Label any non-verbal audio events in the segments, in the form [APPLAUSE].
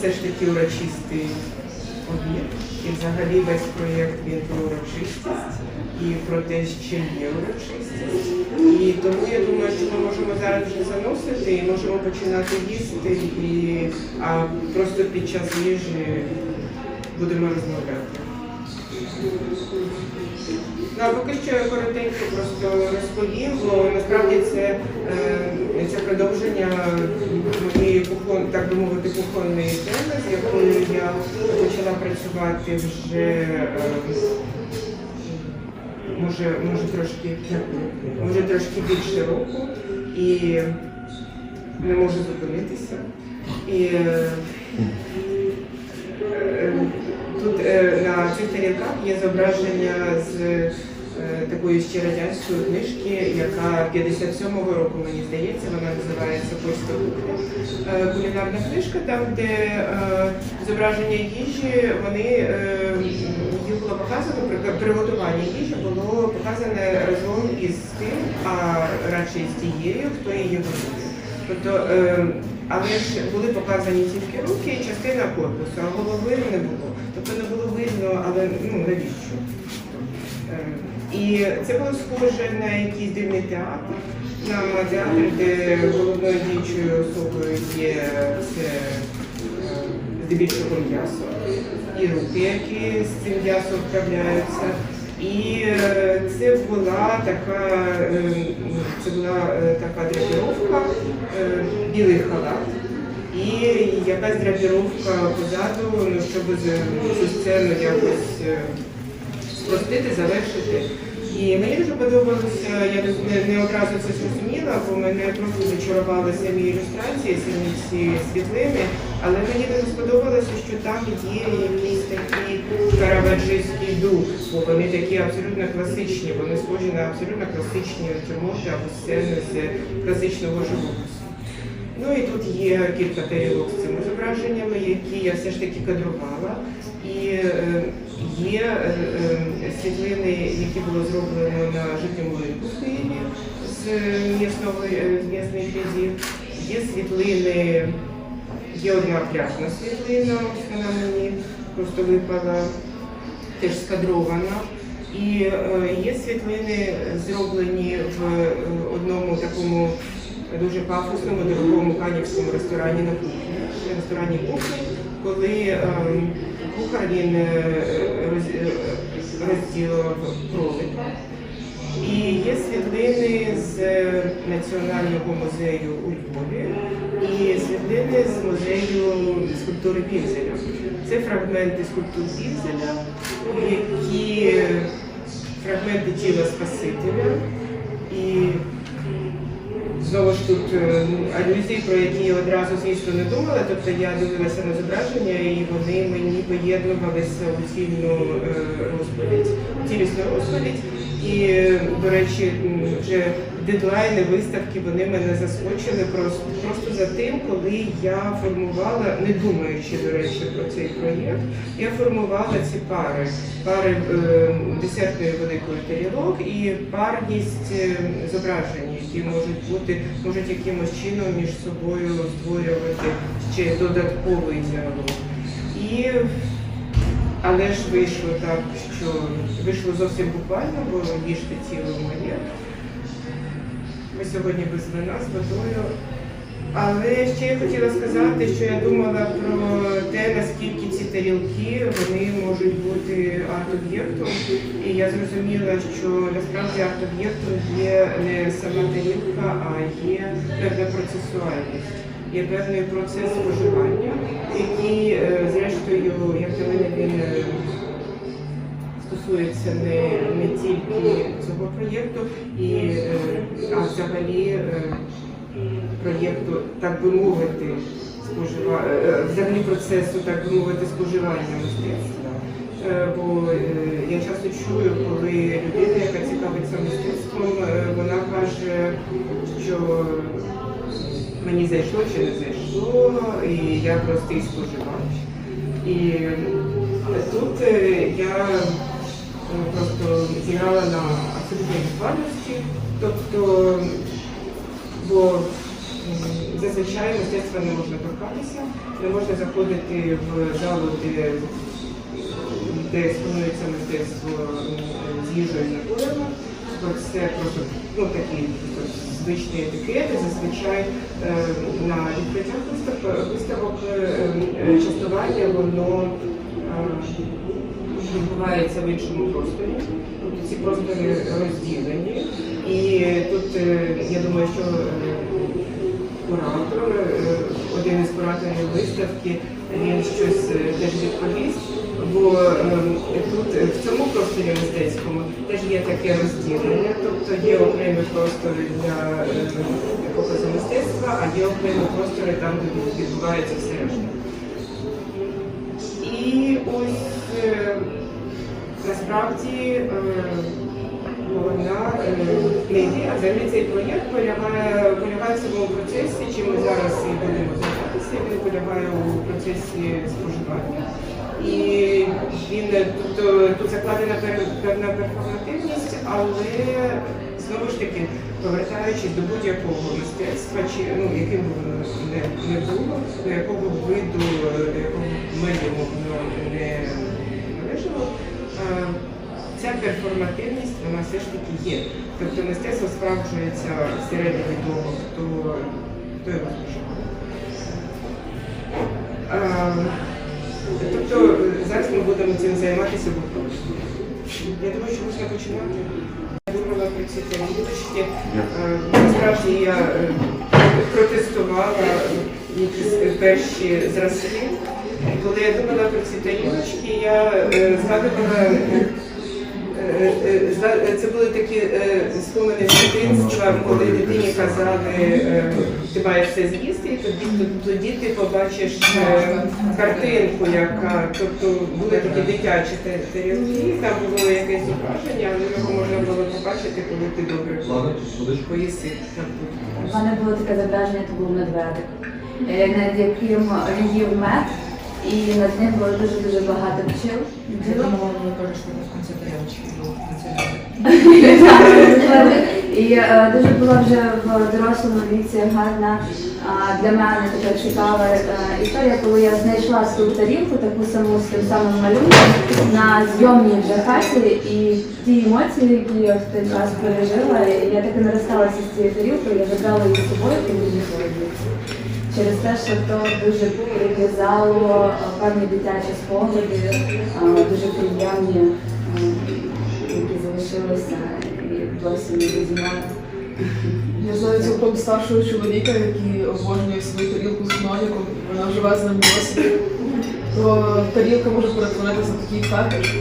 все ж таки урочистий обід. І взагалі весь проєкт він про урочистість і про те, що є урочистість. І тому я думаю, що ми можемо зараз вже заносити і можемо починати їсти, і, а просто під час їжі будемо розмовляти. Ну, а поки що я коротенько просто розповім, бо насправді це, е, це продовження моєї так би мовити, кухонної теми, з якою я почала працювати вже е, може, може трошки може трошки більше року і не можу зупинитися. І е, е, Тут на цих тарілках є зображення з такої ще радянської книжки, яка 57-го року, мені здається, вона називається Польська кухня. Е, кулінарна книжка, там, де е, зображення їжі, вони е, їх було показано, при- приготування їжі було показане разом із тим, а радше з тією, хто її готує. Тобто, е, але ж були показані тільки руки і частина корпусу, а голови не було. Тобто не було видно, але ну навіщо? І це було схоже на якийсь дивний театр, на театр, де головною діючою особою є це е, здебільшого м'ясо, і руки, які з цим м'ясом вправляються. І е, це була така, е, це була така драпіровка, білий халат. І якась драпіровка позаду, ну, щоб цю сцену якось спростити, завершити. І мені дуже подобалося, я не, одразу це зрозуміла, бо мене просто зачарували самі ілюстрації, самі ці світлини, але мені дуже сподобалося, що там є якийсь такий караваджийський дух, бо вони такі абсолютно класичні, вони схожі на абсолютно класичні натюрморти або сцени з класичного живопису. Ну і тут є кілька тарілок з цими зображеннями, які я все ж таки кадрувала. І е, є е, е, світлини, які було зроблено на житньому ринку з м'ясного е, м'ясних рядів. Є світлини, є одна пляжна світлина, ось вона мені просто випала, теж скадрована. І є світлини, зроблені в одному такому дуже пафосному, дорогому канівському ресторані на кухні, ресторані кухні, коли ем, кухар він е, е, розділив кролика. І є світлини з Національного музею у Львові і світлини з музею скульптури Пінзеля. Це фрагменти скульптур Пінзеля, які фрагменти тіла Спасителя. І Знову ж тут е, алюзії, про які я одразу, звісно, не думала. Тобто я дивилася на зображення і вони мені поєднувалися у цільну е, розповідь, цілісну розповідь. І, до речі, вже дедлайни виставки вони мене заскочили просто, просто за тим, коли я формувала, не думаючи, до речі, про цей проєкт, я формувала ці пари. Пари е, десертної великої тарілок і парність е, зображень, які можуть бути, можуть якимось чином між собою створювати ще додатковий діалог. І але ж вийшло так, що вийшло зовсім буквально, бо їжте ціле моє. Ми сьогодні без вина з водою. Але ще я хотіла сказати, що я думала про те, наскільки ці тарілки вони можуть бути арт-об'єктом. І я зрозуміла, що насправді арт-об'єктом є не сама тарілка, а є певна процесуальність. Є певний процес споживання, який, е, зрештою, як на мене, він е, стосується не, не тільки цього проєкту, і, е, а взагалі проєкту, так би мовити, спожива... взагалі процесу, так би мовити, споживання мистецтва. Бо я часто чую, коли людина, яка цікавиться мистецтвом, вона каже, що мені зайшло чи не зайшло, і я простий споживач. І тут е, я е, просто зіграла на абсолютній буквальності, тобто, бо зазвичай мистецтва не можна торкатися, не можна заходити в залу, де, де експонується мистецтво з їжею напоями. Бо Це просто ну, такі звичні етикети. Зазвичай е, на відкриттях виставок, виставок е, е, частування воно відбувається в іншому просторі. Тобто ці простори розділені. І тут я думаю, що куратор, один із кураторів виставки, він щось теж відповість. Бо е, тут е, в цьому просторі мистецькому теж є таке розділення, тобто є окремі простори для е, показу мистецтва, а є окремі простори там, де відбувається все решта. І ось е, насправді е, вона а взагалі цей проєкт полягає, в самому процесі, чим ми зараз і будемо займатися, він полягає у процесі споживання. І він тобто тут закладена певна перформативність, але знову ж таки, повертаючись до будь-якого мистецтва, чи ну яким би воно не, не було, до якого виду, до якого медіуму воно не належало, е, ця перформативність вона все ж таки є. Тобто мистецтво справджується всередині того, хто, хто його споживає. Е, Тобто зараз ми будемо цим займатися в. Я думаю, що можна починати. Я думала про ці тарілочки. Насправді я протестувала якісь перші зразки. Коли я думала про ці тарілочки, я згадувала. Е, е, Це були такі е, спомини з дитинства, коли дитині казали, ти маєш все з'їсти, і тоді, тоді ти побачиш картинку, яка, тобто були такі дитячі та- тарілки, там було якесь зображення, але його можна було побачити, коли ти добре поїси. У мене було таке зображення, то був медведик, над яким він їв мед, і над ним було дуже-дуже багато пчел. [LAUGHS] І е, дуже була вже в дорослому віці гарна для мене така цікава е, історія, коли я знайшла свою тарілку, таку саму з тим самим малюнком на зйомній вже хаті, і ті емоції, які я в той час пережила, я так і не розсталася з цією тарілкою, я забрала її з собою і не їхала звідси. Через те, що то дуже прив'язало е, певні дитячі спогади, е, дуже приємні, е, які залишилися і досі не відзнали. Я знаю цілком старшого чоловіка, який обожнює свою тарілку з ноніком, вона живе з ним досі. То тарілка може перетворитися в такий фетиш.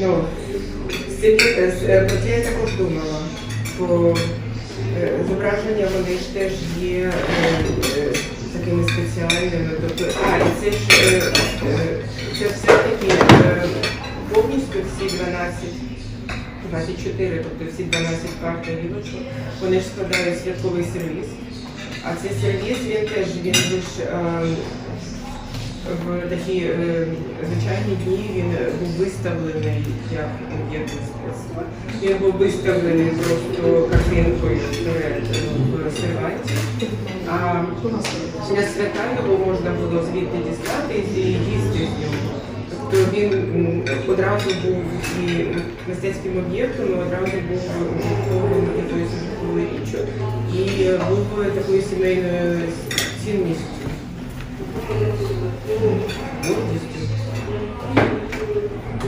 Ну, це я також думала. Зображення вони ж теж є е, е, такими спеціальними. Тобто, а, і це ж е, це все-таки повністю всі 12, 24, тобто всі 12 карт тарілочок, вони ж складають святковий сервіс. А цей сервіс він теж він ж. В такі е, звичайні дні він був виставлений як об'єкт мистецтва. Він був виставлений просто картинкою в серванті. А для свята його можна було звідти дістати і їсти з нього. Тобто він одразу був і мистецьким об'єктом, одразу був якоюсь річчю і е, був такою сімейною цінністю.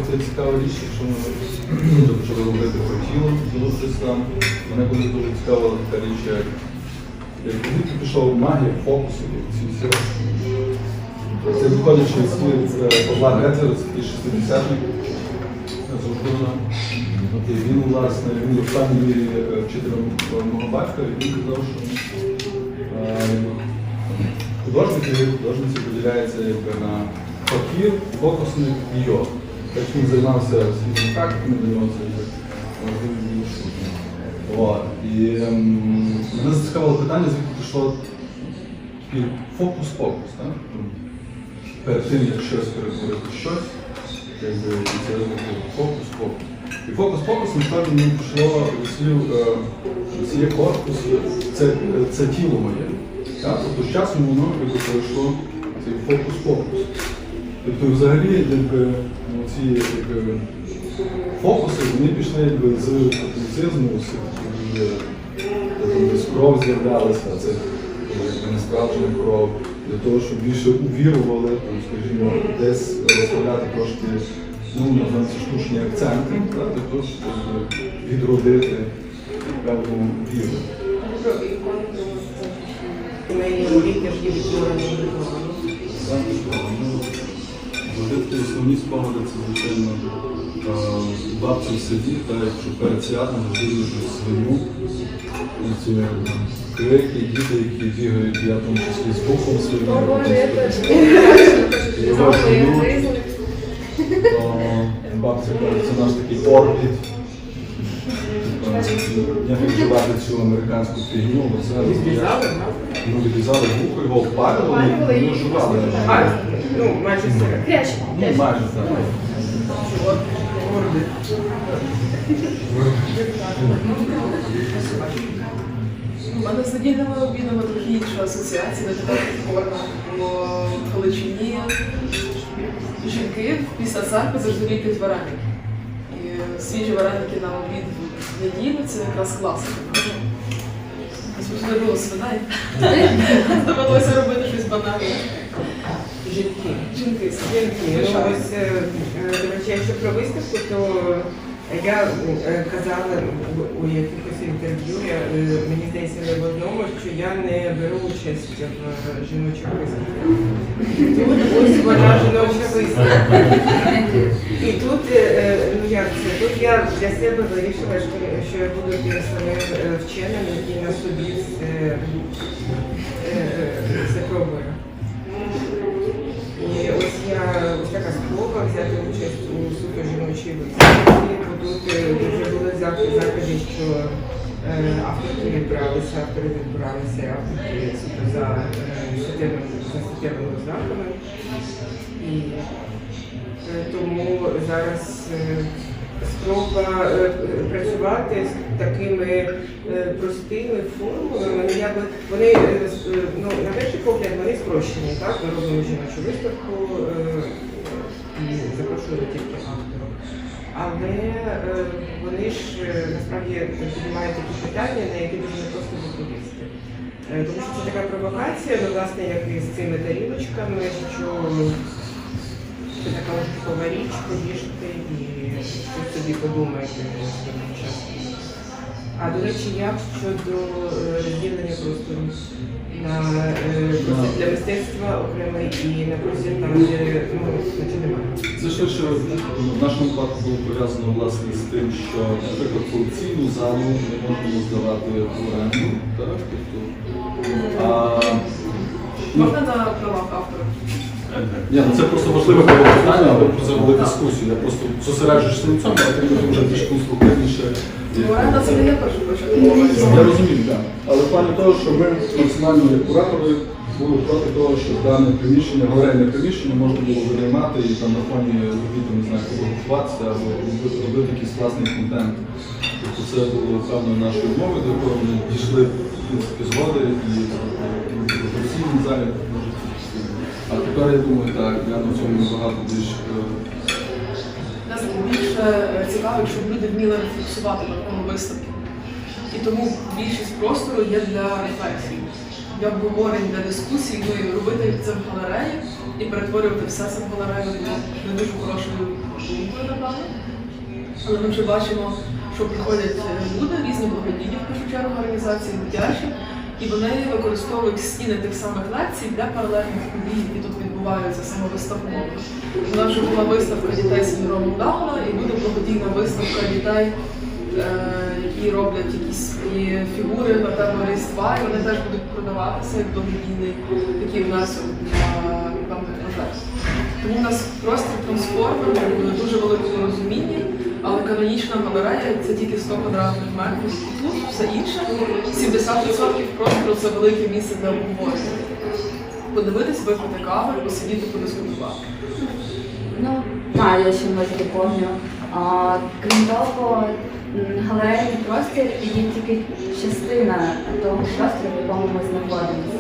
Це цікава річ, якщо ми почали говорити про тіло, тіло Христа. Мене колись дуже цікава така річ, як звідки пішов магія, фокуси, ці всі речі. Це виходячи з слів Павла Гетцера, це такий шестидесятник з І він, власне, він в певній мірі е, вчителем мого батька, і він казав, що е, художники, художниці поділяються якби на факір, фокусник і йог. Так він займався світом практиками, займався От. І ем, мене зацікавило питання, звідки пішло фокус-фокус. Перед тим, як щось перетворити щось, якби це фокус-фокус. І фокус-фокус насправді мені пішло від слів, е, це є корпус, це, це тіло моє. Тобто з часом воно якби, перейшло цей фокус-фокус. Тобто взагалі якби, ну, ці якби, фокуси вони пішли якби, з католицизму, з, з кров з'являлася, це не справжня кров, для того, щоб більше увірували, там, скажімо, десь розставляти трошки ну, штучні акценти, для того, щоб відродити певну віру. Є Водити основні спогади це, звичайно, бабці в селі, та якщо перед святом годили свиню, ці крики, діти, які бігають, я тому числі з вухом своїм. Його жену. О, Бабця каже, це наш такий орбіт. Я відживати цю американську фігню, бо це? Ну, відрізали вухо, його впалювали і його жували. А, ну, майже все. Ну, майже так. У мене з недільними обідами трохи інша асоціація, де тепер форма по Галичині. Жінки після церкви завжди ліплять вареники. І свіжі вареники на обід в неділю це якраз класика. Довелося робити щось банальне. Жінки. Жінки, Жінки. Ну, ось, е, е, до речі, якщо про виставку, то я е, казала у якихось інтерв'ю, е, мені здається, не в одному, що я не беру участь в жіночих виставках. Тут ось вона жіноча виставка. І тут, е, е, ну як це, тут я для себе вирішила, що, я буду тим самим е, вченим, який на собі це, е, е, це пробує. І ось я ось така спроба взяти участь у суто жіночій виставці. Тут е, вже були заходи, що е, авторки відбиралися, автори відбиралися, авторки за е, статтєвими ознаками. І е, тому зараз спроба працювати з такими простими формулами. Ну, вони ну, на перший погляд вони спрощені, так? Ми робимо жіночу виставку і запрошуємо тільки авторів. Але е, вони ж е, насправді піднімають такі питання, на які дуже непросто відповісти. Е, Тому що це така провокація, ну, власне, як і з цими тарілочками, що це така типова річ, повішати і щось собі наступного часу. А до речі, як щодо е, розділення простору на е, для мистецтва окремо і на простір там, де ну, немає. Це ще що в нашому випадку було пов'язано власне з тим, що, наприклад, колекційну залу не можна було здавати в оренду. Так? Тобто, а, ну, Можна на правах автора? Ні, ну це просто важливе питання, але про це були дискусії. Я просто зосереджуюся на цьому, а ти вже більш конструктивніше. Ну, оренда це не є першим Я розумію, так. Але в плані того, що ми як куратори були проти того, щоб дане приміщення, галерейне приміщення можна було винаймати і там на фоні робіт, не знаю, фотографуватися або робити, робити якийсь власний контент. Тобто це було певною нашою умовою, до якої ми дійшли в принципі згоди і в професійній залі А тепер я думаю, так, я на цьому набагато більш е, Нас більше е, цікавить, щоб люди вміли рефлексувати на кому виставки. І тому більшість простору є для рефлексії, для обговорень, для дискусій, ну і робити це в галереї і перетворювати все це в галерею не дуже хорошою думкою, напевно. Але ми вже бачимо, що приходять е, люди, різні благодійні, в першу чергу організації дитячі, і вони використовують стіни тих самих лекцій для паралельних подій, які тут відбуваються самовиставково. У нас вже була виставка дітей з синдромом Дауна, і буде благодійна виставка дітей, е, які роблять якісь фігури на тему Різдва, і вони теж будуть продаватися як благодійний такий внесок для певних. Тому у нас простір трансформер дуже великому розумінні, але канонічна галерея це тільки 100 квадратних метрів. Тут все інше, 70% простору це велике місце для обговорення. Подивитись, випити каву, посидіти, подискутувати. Ну, мало я ще помню. А, крім того, галерейний простір є тільки частина того простору, в якому ми знаходимося.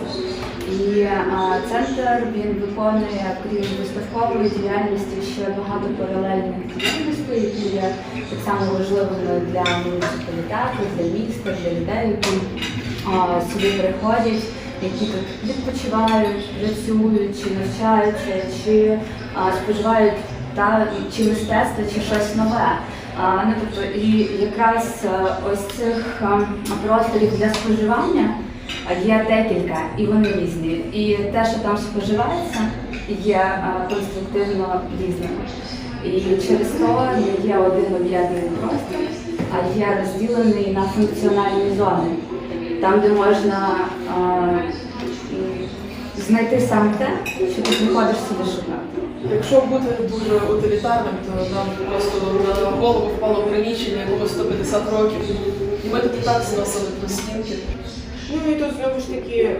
І а, центр він виконує крім виставкової діяльності ще багато паралельних діяльностей, які є так само важливими для муніципалітету, для міста, для людей, які а, сюди приходять, які тут відпочивають, працюють, чи навчаються, чи а, споживають та чи мистецтво, чи щось нове. А, ну, тобто, і якраз е, ось цих е, просторів для споживання е, є декілька, і вони різні. І те, що там споживається, є конструктивно різним. І через то не є один об'єднаний простір, а є розділений на функціональні зони, там, де можна м, знайти саме те, що ти приходиш сюди шукати. Якщо бути дуже утилітарним, то нам просто на голову впало приміщення якому 150 років. І ми тут і так зносили простінки. Ну і тут знову ж таки е,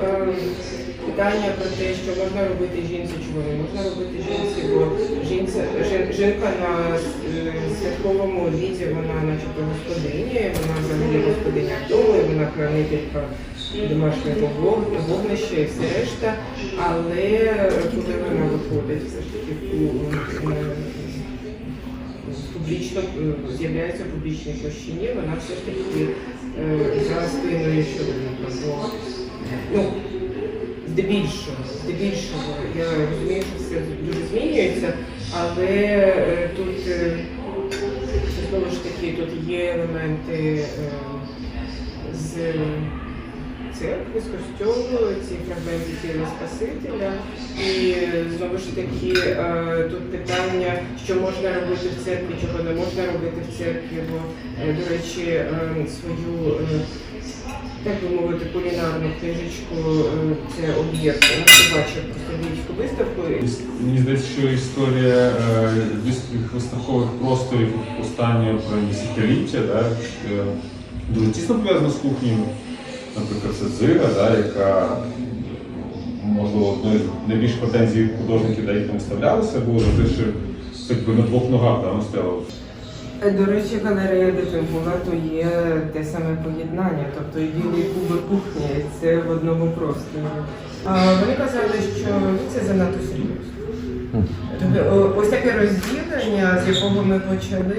питання про те, що можна робити жінці, чого не можна робити жінці, бо жінця, жін- жінка на е, святковому обіді, вона начебто господиня, вона взагалі господиня вдома, і вона хранителька домашнього вог- вогнища і все решта. Але коли вона виходить все ж таки публічно е, з'являється в публічній площині, вона все ж таки за спиною чоловіка. Ну, здебільшого, здебільшого, я розумію, що все дуже змінюється, але е, тут е, знову ж таки тут є елементи з церкви, з костьолу, ці фрагменти тіла Спасителя. І знову ж таки е, тут питання, що можна робити в церкві, чого не можна робити в церкві, бо, е, до речі, е, свою, так би мовити, кулінарну книжечку, це об'єкт. Я побачив просто виставку. Мені здається, що історія виставкових просторів останнього десятиліття да, дуже тісно пов'язана з кухнею. Наприклад, це Зира, да, яка можливо одною з найбільш претензій художників, де їх там виставлялися, було за те, що якби на двох ногах да, вона стояла. Е, До речі, галерея де була, то є те саме поєднання, тобто і білий кубик кухні, це в одному просторі. Вони казали, що ну, це занадто серйозно. Тобто, ось таке розділення, з якого ми почали,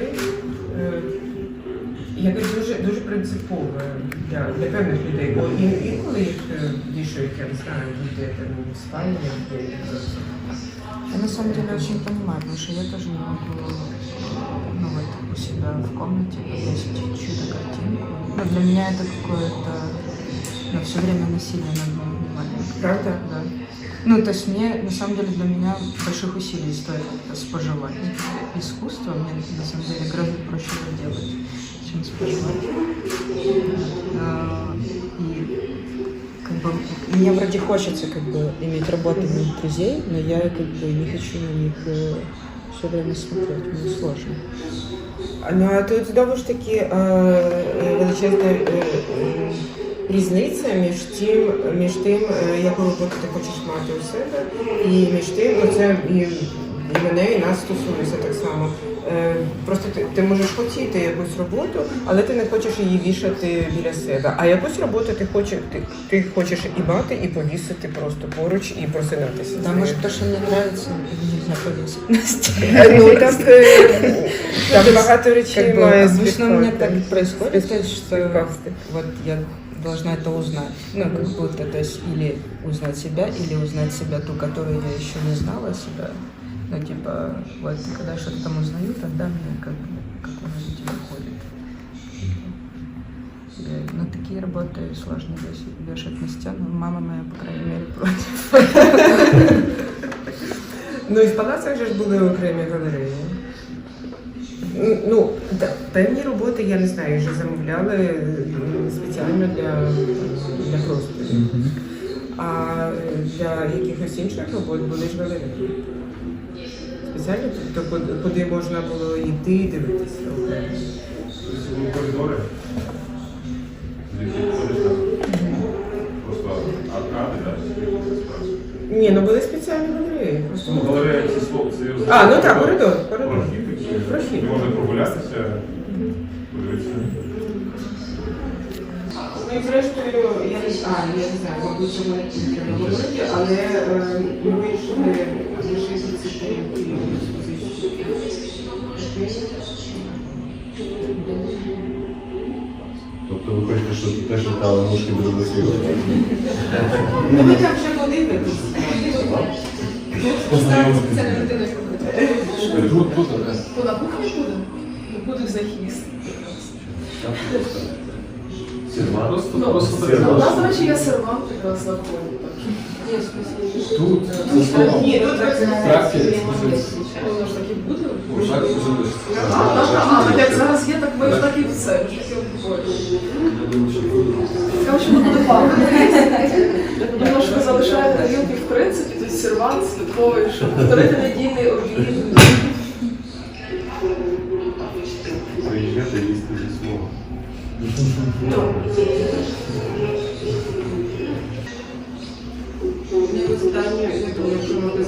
е, якесь дуже дуже принципове для, для певних людей. Бо ін- інколи їх е, вішають, я не знаю, буде там в спальні, де Я на самом деле очень понимаю, потому что я тоже не могу ну, вот, у себя в комнате повесить чудо-картинку. Ну, для меня это какое-то ну, все время насилие над моим вниманием. Правда? Да. Ну, то есть мне, на самом деле, для меня больших усилий стоит это споживать. Искусство мне, на самом деле, гораздо проще его делать, чем споживать. А, И как бы мне вроде хочется как бы иметь работу моих друзей, но я как бы не хочу на них все время смотреть, мне сложно. Ну а тут знову ж таки е, е, величезна е, е, різниця між тим, між тим, е, яку роботу ти хочеш мати у себе, і між тим, ну це і, і мене, і нас стосується так само. Е, Просто ти, ти можеш хотіти якусь роботу, але ти не хочеш її вішати біля себе. А якусь роботу ти хочеш, ти, ти хочеш і мати, і повісити просто поруч, і просинутися. Да, может, то, что мне нравится, нельзя повесить на стене. Е, Ну так, е, так [LAUGHS] багато речей Как бы має обычно у меня співпасти. так происходит, то есть, что Співпасти. вот я должна это узнать. Ну, как будто, то есть, или узнать себя, или узнать себя ту, которую я еще не знала себя. Ну, типа, вот, когда я что-то там узнаю, тогда мне как бы, как оно видимо выходит. Э, Но такие работы сложно вешать, вешать на стену. Мама моя, по крайней мере, против. Ну і в палацах же ж були окремі галереї. М, Ну, та- певні роботи, я не знаю, вже замовляли м, спеціально для, для простору. А для якихось інших робот були ж галереї. Спеціально, тобто, куди- можна було йти і дивитися. окремо. Це були коридори. Просто аркади, да? Ні, ну були спеціальні галереї. Ну, галерея це слово, це А, ну так, коридор, коридор. Трохи. Можна прогулятися, подивитися. Ну і зрештою, я не а, я не знаю, мабуть, що мене треба говорити, але е, ми ці тарілки експозиції. Тобто ви хочете, щоб теж літали мушки до великих Ну, ми там вже подивилися. Це не людина, яка буде. Тут, тут, так. То на кухні буде? Захист. Просто, Ну, У нас, до речі, є сервант якраз на вході. Тут, за столом. Ні, тут як зараз є, так ми ж так і все. Цікаво, що буде залишаєте тарілки в принципі, тут сервант святковий, щоб повторити надійний обід.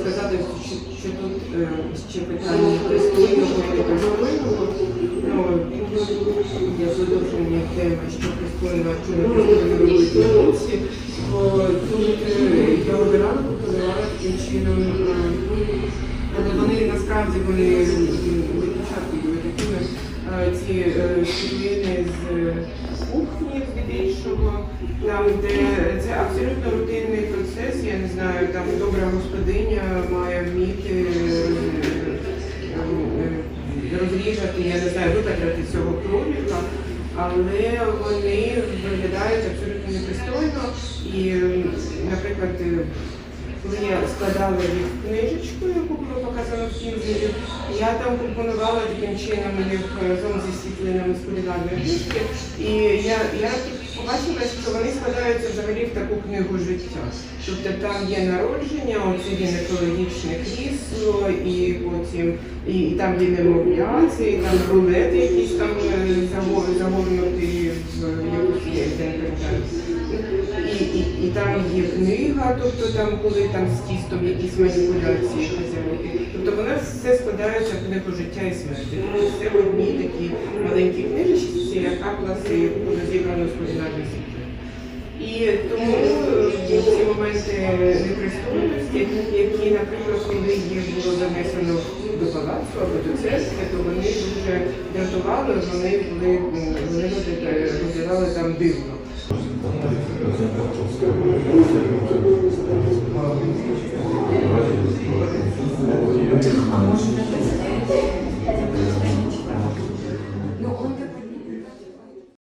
Сказати, що, тут е, ще питання пристойного непристойного. Ну, є теми, що пристойно, робити на. То тут е, я обирала, пропонувала таким чином, е, але вони насправді вони е, початку були такими е, ці е, господиня має вміти е, е, розрізати, я не знаю, випатрати цього кролика, але вони виглядають абсолютно непристойно. І, е, наприклад, е, коли я складала їх книжечку, яку було показано в кінзі, я там компонувала таким чином їх разом зі світлинами з кулінарної. І я, я побачила, що вони складаються взагалі в таку книгу життя. Тобто там є народження, оце гінекологічне крісло, і потім і, і там є немовля, і там рулет якийсь там загорнуті загорнутий в якусь. І, там є книга, тобто там коли там з тістом якісь маніпуляції хазяйки. Тобто воно все складається в книгу життя і смерті. Тобто Це в одній такі маленькі книжечці, яка класи розібрано з кулінарних світів. І тому е, ці моменти непристойності, які, наприклад, коли їх було занесено до палацу або до церкви, то вони дуже дратували, вони були вони розглядали там дивно. А може